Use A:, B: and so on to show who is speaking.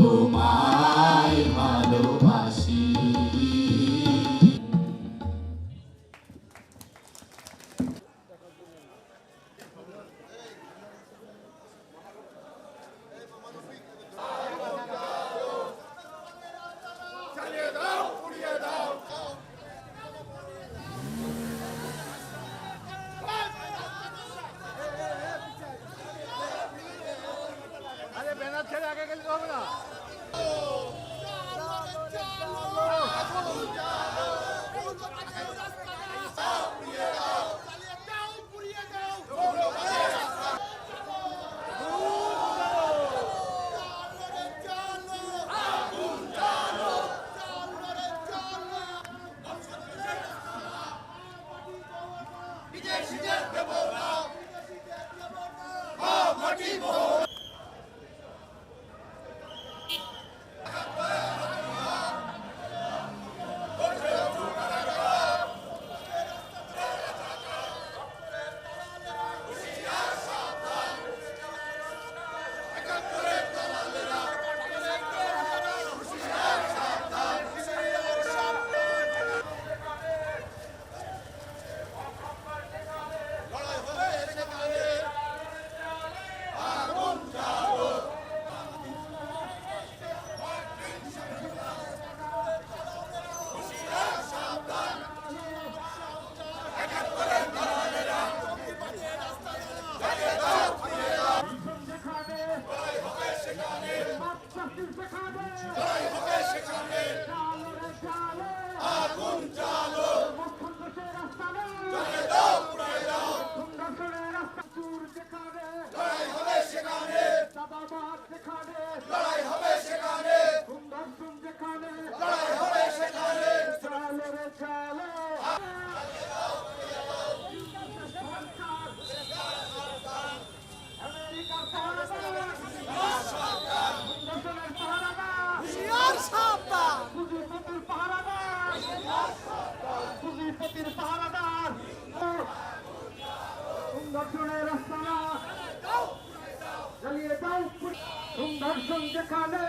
A: Oh my.
B: বিদেশিদের দেবো না মাটি
C: বড়
A: পতির পাহারাদার। সুন্দর্শনের রাস্তানা জ্বালিয়ে দাও। সুন্দর্শন যেখানে